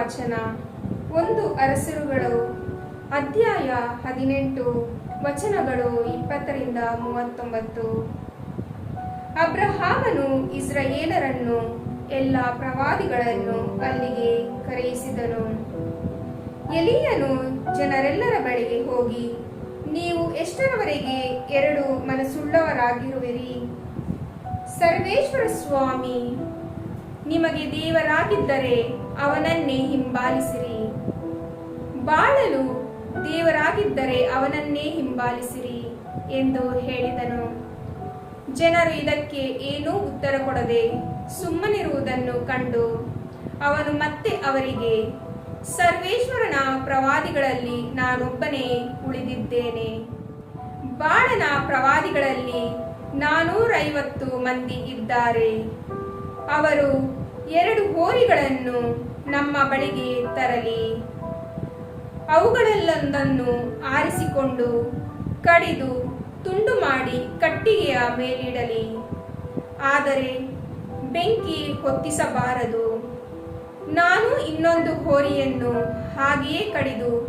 ವಚನ. ಒಂದು ಅರಸರುಗಳು. ಅಧ್ಯಾಯ ಹದಿನೆಂಟು, ವಚನಗಳು ಇಪ್ಪತ್ತರಿಂದ ಮೂವತ್ತೊಂಬತ್ತು. ಅಬ್ರಹಾಮನು ಇಸ್ರಾಯೇಲರನ್ನು, ಎಲ್ಲ ಪ್ರವಾದಿಗಳನ್ನು ಅಲ್ಲಿಗೆ ಕರೆಯಿಸಿದನು. ಎಲಿಯನು ಜನರೆಲ್ಲರ ಬಳಿಗೆ ಹೋಗಿ, ನೀವು ಎಷ್ಟರವರೆಗೆ ಎರಡು ಮನಸ್ಸುಳ್ಳವರಾಗಿರುವಿರಿ? ಸರ್ವೇಶ್ವರ ಸ್ವಾಮಿ, ನಿಮಗೆ ದೇವರಾಗಿದ್ದರೆ ಅವನನ್ನೇ ಹಿಂಬಾಲಿಸಿರಿ. ಬಾಳಲು ದೇವರಾಗಿದ್ದರೆ ಅವನನ್ನೇ ಹಿಂಬಾಲಿಸಿರಿ ಎಂದು ಹೇಳಿದನು. ಜನರು ಇದಕ್ಕೆ ಏನೂ ಉತ್ತರ ಕೊಡದೆ ಸುಮ್ಮನಿರುವುದನ್ನು ಕಂಡು ಅವನು ಮತ್ತೆ ಅವರಿಗೆ, ಸರ್ವೇಶ್ವರನ ಪ್ರವಾದಿಗಳಲ್ಲಿ ನಾನೊಬ್ಬನೇ ಉಳಿದಿದ್ದೇನೆ. ಬಾಳನ ಪ್ರವಾದಿಗಳಲ್ಲಿ ನಾನೂರೈವತ್ತು ಮಂದಿ ಇದ್ದಾರೆ. ಅವರು ಎರಡು ಹೋರಿಗಳನ್ನು ನಮ್ಮ ಬಳಿಗೆ ತರಲಿ. ಅವುಗಳಲ್ಲೊಂದನ್ನು ಆರಿಸಿಕೊಂಡು ಕಡಿದು ತುಂಡು ಮಾಡಿ ಕಟ್ಟಿಗೆಯ ಮೇಲಿಡಲಿ. ಆದರೆ ಬೆಂಕಿ ಹೊತ್ತಿಸಬಾರದು. ನಾನು ಇನ್ನೊಂದು ಹೋರಿಯನ್ನು ಹಾಗೆಯೇ ಕಡಿದು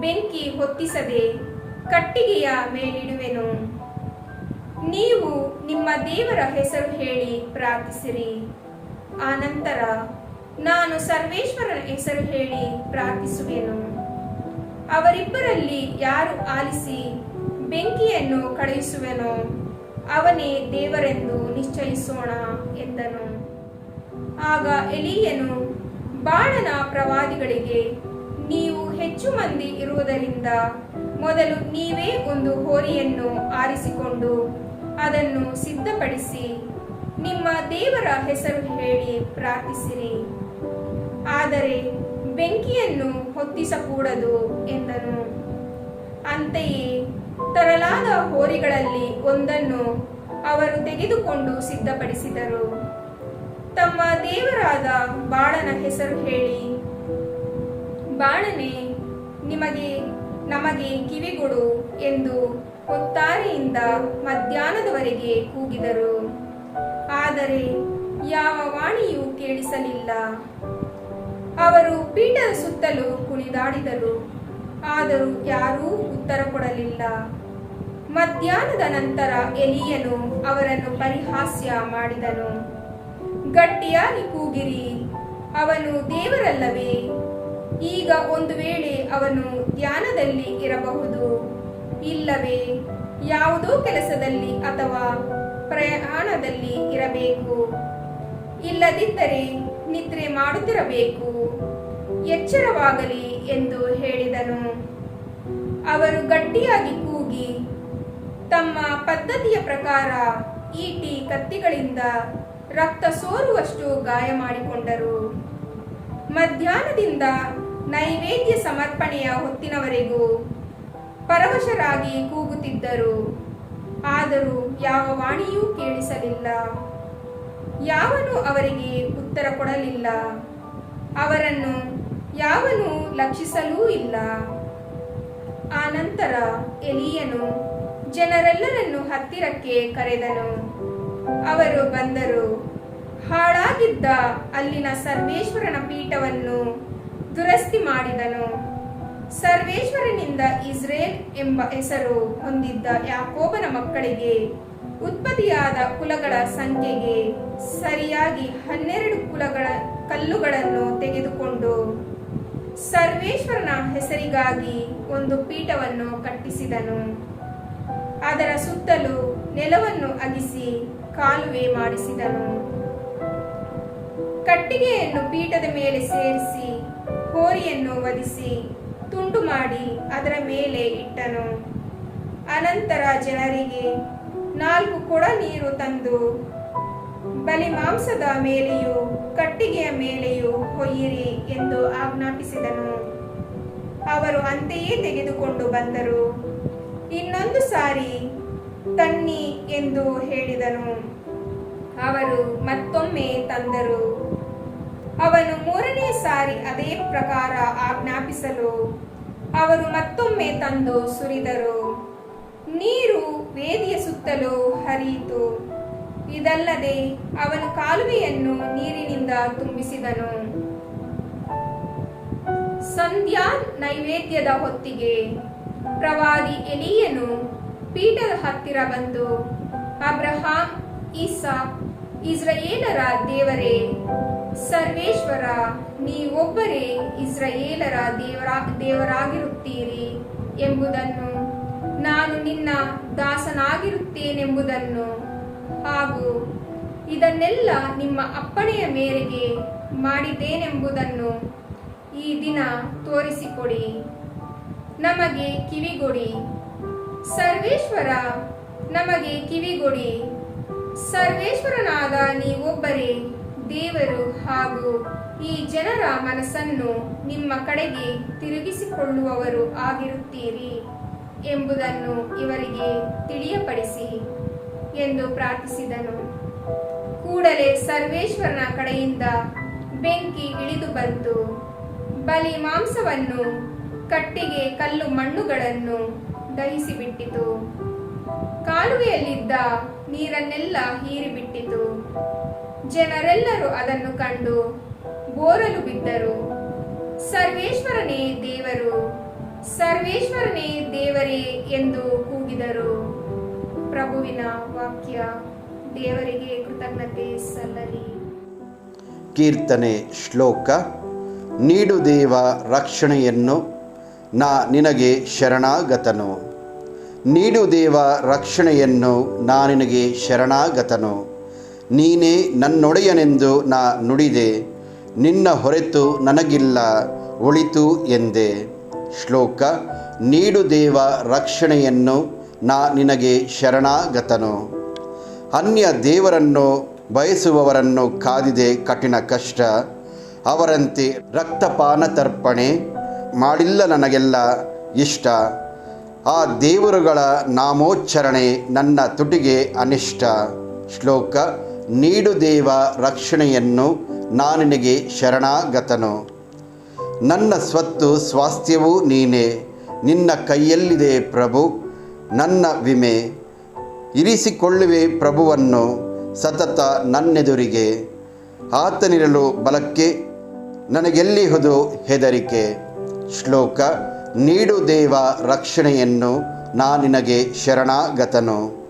ಬೆಂಕಿ ಹೊತ್ತಿಸದೆ ಕಟ್ಟಿಗೆಯ ಮೇಲಿಡುವೆನು. ನೀವು ನಿಮ್ಮ ದೇವರ ಹೆಸರು ಹೇಳಿ ಪ್ರಾರ್ಥಿಸಿರಿ. ಆನಂತರ ನಾನು ಸರ್ವೇಶ್ವರನ ಹೆಸರು ಹೇಳಿ ಪ್ರಾರ್ಥಿಸುವೆನು. ಅವರಿಬ್ಬರಲ್ಲಿ ಯಾರು ಆಲಿಸಿ ಬೆಂಕಿಯನ್ನು ಕಳುಹಿಸುವೆನೋ, ಅವನೇ ದೇವರೆಂದು ನಿಶ್ಚಯಿಸೋಣ ಎಂದನು. ಆಗ ಎಲಿಯನು ಬಾಳನ ಪ್ರವಾದಿಗಳಿಗೆ, ನೀವು ಹೆಚ್ಚು ಮಂದಿ ಇರುವುದರಿಂದ ಮೊದಲು ನೀವೇ ಒಂದು ಹೋರಿಯನ್ನು ಆರಿಸಿಕೊಂಡು ಅದನ್ನು ಸಿದ್ಧಪಡಿಸಿ ನಿಮ್ಮ ದೇವರ ಹೆಸರು ಹೇಳಿ ಪ್ರಾರ್ಥಿಸಿರಿ. ಆದರೆ ಬೆಂಕಿಯನ್ನು ಹೊತ್ತಿಸಕೂಡದು ಎಂದನು. ಅಂತೆಯೇ ತರಲಾದ ಹೋರಿಗಳಲ್ಲಿ ಒಂದನ್ನು ಅವರು ತೆಗೆದುಕೊಂಡು ಸಿದ್ಧಪಡಿಸಿದರು. ತಮ್ಮ ದೇವರಾದ ಬಾಳನ ಹೆಸರು ಹೇಳಿ ಬಾಳನೆ ನಿಮಗೆ, ನಮಗೆ ಕಿವಿಗೊಡು ಎಂದು ಒತ್ತಾರೆಯಿಂದ ಮಧ್ಯಾಹ್ನದವರೆಗೆ ಕೂಗಿದರು. ಆದರೆ ಯಾವ ವಾಣಿಯೂ ಕೇಳಿಸಲಿಲ್ಲ. ಅವರು ಪೀಠದ ಸುತ್ತಲೂ ಕುಣಿದಾಡಿದರು. ಆದರೂ ಯಾರೂ ಉತ್ತರ ಕೊಡಲಿಲ್ಲ. ಮಧ್ಯಾಹ್ನದ ನಂತರ ಎಲಿಯನು ಅವರನ್ನು ಪರಿಹಾಸ್ಯ ಮಾಡಿದನು. ಗಟ್ಟಿಯಾಗಿ ಕೂಗಿರಿ, ಅವನು ದೇವರಲ್ಲವೇ. ಈಗ ಒಂದು ವೇಳೆ ಅವನು ಧ್ಯಾನದಲ್ಲಿ ಇರಬಹುದು. ಇಲ್ಲವೇ, ಯಾವುದೋ ಕೆಲಸದಲ್ಲಿ ಅಥವಾ ಪ್ರಯಾಣದಲ್ಲಿ ಇರಬೇಕು. ಇಲ್ಲದಿದ್ದರೆ ನಿದ್ರೆ ಮಾಡುತ್ತಿರಬೇಕು. ಎಚ್ಚರವಾಗಲಿ ಎಂದು ಹೇಳಿದನು. ಅವರು ಗಟ್ಟಿಯಾಗಿ ಕೂಗಿ, ತಮ್ಮ ಪದ್ಧತಿಯ ಪ್ರಕಾರ ಈಟಿ ಕತ್ತಿಗಳಿಂದ ರಕ್ತ ಸೋರುವಷ್ಟು ಗಾಯ ಮಾಡಿಕೊಂಡರು. ಮಧ್ಯಾಹ್ನದಿಂದ ನೈವೇದ್ಯ ಸಮರ್ಪಣೆಯ ಹೊತ್ತಿನವರೆಗೂ ಪರವಶರಾಗಿ ಕೂಗುತ್ತಿದ್ದರು. ಆದರೂ ಯಾವ ವಾಣಿಯೂ ಕೇಳಿಸಲಿಲ್ಲ. ಯಾವನು ಅವರಿಗೆ ಉತ್ತರ ಕೊಡಲಿಲ್ಲ? ಅವರನ್ನು ಯಾವನು ಲಕ್ಷಿಸಲೂ ಇಲ್ಲ? ಆನಂತರ ಎಲಿಯನು ಜನರೆಲ್ಲರನ್ನು ಹತ್ತಿರಕ್ಕೆ ಕರೆದನು. ಅವರು ಬಂದರು. ಹಾಳಾಗಿದ್ದ ಅಲ್ಲಿನ ಸರ್ವೇಶ್ವರನ ಪೀಠವನ್ನು ದುರಸ್ತಿ ಮಾಡಿದನು. ಸರ್ವೇಶ್ವರನಿಂದ ಇಸ್ರೇಲ್ ಎಂಬ ಹೆಸರು ಹೊಂದಿದ್ದ ಯಾಕೋಬನ ಮಕ್ಕಳಿಗೆ ಉತ್ಪತ್ತಿಯಾದ ಕುಲಗಳ ಸಂಖ್ಯೆಗೆ ಸರಿಯಾಗಿ ಹನ್ನೆರಡು ಕುಲಗಳ ಕಲ್ಲುಗಳನ್ನು ತೆಗೆದುಕೊಂಡು ಸರ್ವೇಶ್ವರನ ಹೆಸರಿಗಾಗಿ ಒಂದು ಪೀಠವನ್ನು ಕಟ್ಟಿಸಿದನು. ಅದರ ಸುತ್ತಲೂ ನೆಲವನ್ನು ಅಗಿಸಿ ಕಾಲುವೆ ಮಾಡಿಸಿದನು. ಕಟ್ಟಿಗೆಯನ್ನು ಪೀಠದ ಮೇಲೆ ಸೇರಿಸಿ ಹೋರಿಯನ್ನು ವಧಿಸಿ ತುಂಡು ಮಾಡಿ ಅದರ ಮೇಲೆ ಇಟ್ಟನು. ಅನಂತರ ಜನರಿಗೆ ನಾಲ್ಕು ಕೊಡ ನೀರು ತಂದು, ಬಲಿ ಮಾಂಸದ ಮೇಲೆಯೂ, ಕಟ್ಟಿಗೆಯ ಮೇಲೆಯೂ ಹೊಯ್ಯಿರಿ ಎಂದು ಆಜ್ಞಾಪಿಸಿದನು. ಅವರು ಅಂತೆಯೇ ತೆಗೆದುಕೊಂಡು ಬಂದರು. ಇನ್ನೊಂದು ಸಾರಿ ತನ್ನಿ ಎಂದು ಹೇಳಿದನು. ಅವರು ಮತ್ತೊಮ್ಮೆ ತಂದರು. ಅವನು ಮೂರನೇ ಸಾರಿ ಅದೇ ಪ್ರಕಾರ ಆಜ್ಞಾಪಿಸಲು, ಅವರು ಮತ್ತೊಮ್ಮೆ ತಂದು ಸುರಿದರು. ನೀರು ವೇದಿಯ ಸುತ್ತಲೂ ಹರಿಯಿತು. ಇದಲ್ಲದೆ ಅವನು ಕಾಲುವೆಯನ್ನು ನೀರಿನಿಂದ ತುಂಬಿಸಿದನು. ಸಂಧ್ಯಾ ನೈವೇದ್ಯದ ಹೊತ್ತಿಗೆ ಪ್ರವಾದಿ ಎಲಿಯನು ಪೀಠದ ಹತ್ತಿರ ಬಂದು, ಅಬ್ರಹಾಂ ಈಸಾ ಇಸ್ರಾಯೇಲರ ದೇವರೇ, ಸರ್ವೇಶ್ವರ, ನೀವೊಬ್ಬರೇ ಇಸ್ರಾಯೇಲರ ದೇವರ, ದೇವರಾಗಿರುತ್ತೀರಿ ಎಂಬುದನ್ನು ನಾನು ನಿನ್ನ ದಾಸನಾಗಿರುತ್ತೇನೆಂಬುದನ್ನು ಹಾಗೂ ಇದನ್ನೆಲ್ಲ ನಿಮ್ಮ ಅಪ್ಪಣೆಯ ಮೇರೆಗೆ ಮಾಡಿದ್ದೇನೆಂಬುದನ್ನು ಈ ದಿನ ತೋರಿಸಿಕೊಡಿ. ನಮಗೆ ಕಿವಿಗೊಡಿ. ಸರ್ವೇಶ್ವರ, ನಮಗೆ ಕಿವಿಗೊಡಿ. ಸರ್ವೇಶ್ವರನಾದ ನೀವೊಬ್ಬರೇ, ದೇವರು ಹಾಗೂ ಈ ಜನರ ಮನಸ್ಸನ್ನು ನಿಮ್ಮ ಕಡೆಗೆ ತಿರುಗಿಸಿಕೊಳ್ಳುವವರು ಆಗಿರುತ್ತೀರಿ. ಎಂಬುದನ್ನು ಇವರಿಗೆ ತಿಳಿಯಪಡಿಸಿ ಎಂದು ಪ್ರಾರ್ಥಿಸಿದನು. ಕೂಡಲೇ ಸರ್ವೇಶ್ವರನ ಕಡೆಯಿಂದ ಬೆಂಕಿ ಇಳಿದು ಬಂತು. ಬಲಿ ಮಾಂಸವನ್ನು, ಕಟ್ಟಿಗೆ ಕಲ್ಲು ಮಣ್ಣುಗಳನ್ನು ದಹಿಸಿಬಿಟ್ಟಿತು. ಕಾಲುವೆಯಲ್ಲಿದ್ದ ನೀರನ್ನೆಲ್ಲ ಹೀರಿಬಿಟ್ಟಿತು. ಜನರೆಲ್ಲರೂ ಅದನ್ನು ಕಂಡು ಬೋರಲು ಬಿದ್ದರು. ಸರ್ವೇಶ್ವರನೇ ದೇವರು ಸರ್ವೇಶ್ವರನೇ ದೇವರೇ ಎಂದು ಕೂಗಿದರು. ಪ್ರಭುವಿನ ವಾಕ್ಯ ದೇವರಿಗೆ ಕೃತಜ್ಞತೆ ಸಲ್ಲಲಿ. ಕೀರ್ತನೆ ಶ್ಲೋಕ ನೀಡು ದೇವ ರಕ್ಷಣೆಯನ್ನು ನಾ ನಿನಗೆ ಶರಣಾಗತನು. ನೀಡು ದೇವ ರಕ್ಷಣೆಯನ್ನು ನಾ ನಿನಗೆ ಶರಣಾಗತನು. ನೀನೇ ನನ್ನೊಡೆಯನೆಂದು ನಾ ನುಡಿದೆ. ನಿನ್ನ ಹೊರೆತು ನನಗಿಲ್ಲ ಒಳಿತು ಎಂದೆ. ಶ್ಲೋಕ, ನೀಡು ದೇವ ರಕ್ಷಣೆಯನ್ನು ನಾ ನಿನಗೆ ಶರಣಾಗತನು. ಅನ್ಯ ದೇವರನ್ನು ಬಯಸುವವರನ್ನು ಕಾದಿದೆ ಕಠಿಣ ಕಷ್ಟ. ಅವರಂತೆ ರಕ್ತಪಾನ ತರ್ಪಣೆ ಮಾಡಿಲ್ಲ ನನಗೆಲ್ಲ ಇಷ್ಟ. ಆ ದೇವರುಗಳ ನಾಮೋಚ್ಚರಣೆ ನನ್ನ ತುಟಿಗೆ ಅನಿಷ್ಟ. ಶ್ಲೋಕ, ನೀಡು ದೇವ ರಕ್ಷಣೆಯನ್ನು ನಾನಿನಗೆ ಶರಣಾಗತನು. ನನ್ನ ಸ್ವತ್ತು ಸ್ವಾಸ್ಥ್ಯವೂ ನೀನೇ. ನಿನ್ನ ಕೈಯಲ್ಲಿದೆ ಪ್ರಭು, ನನ್ನ ವಿಮೆ. ಇರಿಸಿಕೊಳ್ಳುವೆ ಪ್ರಭುವನ್ನು, ಸತತ ನನ್ನೆದುರಿಗೆ. ಆತನಿರಲು ಬಲಕ್ಕೆ, ನನಗೆಲ್ಲಿಹುದು ಹೆದರಿಕೆ? ಶ್ಲೋಕ, ನೀಡು ದೇವ ರಕ್ಷಣೆಯನ್ನು ನಾ ನಿನಗೆ ಶರಣಾಗತನು.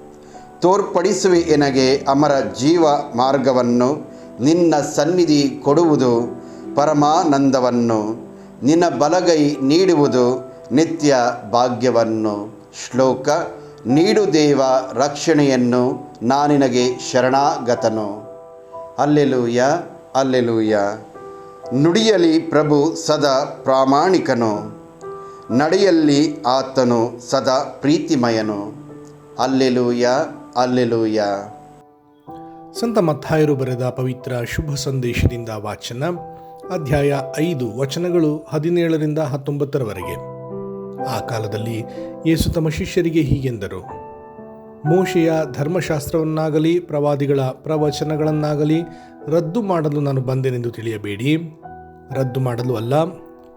ತೋರ್ಪಡಿಸುವೆ ಎನಗೆ ಅಮರ ಜೀವ ಮಾರ್ಗವನ್ನು ನಿನ್ನ ಸನ್ನಿಧಿ ಕೊಡುವುದು. ಪರಮಾನಂದವನ್ನು, ನಿನ್ನ ಬಲಗೈ ನೀಡುವುದು ನಿತ್ಯ ಭಾಗ್ಯವನ್ನು. ಶ್ಲೋಕ, ನೀಡು ದೇವ ರಕ್ಷಣೆಯನ್ನು ನಾನಿನಗೆ ಶರಣಾಗತನು. Alleluia alleluia. ನುಡಿಯಲಿ ಪ್ರಭು ಸದಾ ಪ್ರಾಮಾಣಿಕನು. ನಡೆಯಲ್ಲಿ ಆತನು ಸದಾ ಪ್ರೀತಿಮಯನು. Alleluia alleluia. ಸಂತ ಮತ್ತಾಯರು ಬರೆದ ಪವಿತ್ರ ಶುಭ ಸಂದೇಶದಿಂದ ವಾಚನ. ಅಧ್ಯಾಯ ಐದು, ವಚನಗಳು ಹದಿನೇಳರಿಂದ ಹತ್ತೊಂಬತ್ತರವರೆಗೆ. ಆ ಕಾಲದಲ್ಲಿ ಯೇಸು ತಮ್ಮ ಶಿಷ್ಯರಿಗೆ ಹೀಗೆಂದರು. ಮೋಶೆಯ ಧರ್ಮಶಾಸ್ತ್ರವನ್ನಾಗಲಿ, ಪ್ರವಾದಿಗಳ ಪ್ರವಚನಗಳನ್ನಾಗಲಿ ರದ್ದು ಮಾಡಲು ನಾನು ಬಂದೆನೆಂದು ತಿಳಿಯಬೇಡಿ. ರದ್ದು ಮಾಡಲು ಅಲ್ಲ,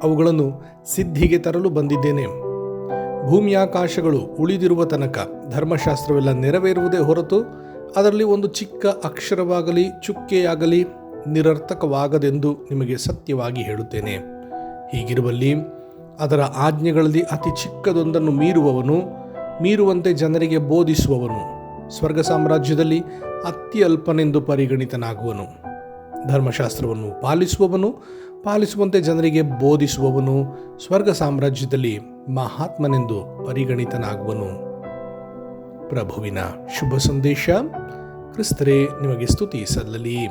ಅವುಗಳನ್ನು ಸಿದ್ಧಿಗೆ ತರಲು ಬಂದಿದ್ದೇನೆ. ಭೂಮಿಯಾಕಾಶಗಳು ಉಳಿದಿರುವ ತನಕ ಧರ್ಮಶಾಸ್ತ್ರವೆಲ್ಲ ನೆರವೇರುವುದೇ ಹೊರತು ಅದರಲ್ಲಿ ಒಂದು ಚಿಕ್ಕ ಅಕ್ಷರವಾಗಲಿ, ಚುಕ್ಕೆಯಾಗಲಿ ನಿರರ್ಥಕವಾಗದೆಂದು ನಿಮಗೆ ಸತ್ಯವಾಗಿ ಹೇಳುತ್ತೇನೆ. ಹೀಗಿರುವಲ್ಲಿ ಅದರ ಆಜ್ಞೆಗಳಲ್ಲಿ ಅತಿ ಚಿಕ್ಕದೊಂದನ್ನು ಮೀರುವವನು, ಮೀರುವಂತೆ ಜನರಿಗೆ ಬೋಧಿಸುವವನು. ಸ್ವರ್ಗ ಸಾಮ್ರಾಜ್ಯದಲ್ಲಿ ಅತ್ಯಲ್ಪನೆಂದು ಪರಿಗಣಿತನಾಗುವನು. ಧರ್ಮಶಾಸ್ತ್ರವನ್ನು ಪಾಲಿಸುವವನು, ಪಾಲಿಸುವಂತೆ ಜನರಿಗೆ ಬೋಧಿಸುವವನು. ಸ್ವರ್ಗ ಸಾಮ್ರಾಜ್ಯದಲ್ಲಿ ಮಹಾತ್ಮನೆಂದು ಪರಿಗಣಿತನಾಗುವನು. ಪ್ರಭುವಿನ ಶುಭ ಸಂದೇಶ. ಕ್ರಿಸ್ತರೇ, ನಿಮಗೆ ಸ್ತುತಿ ಸಲ್ಲಲಿ.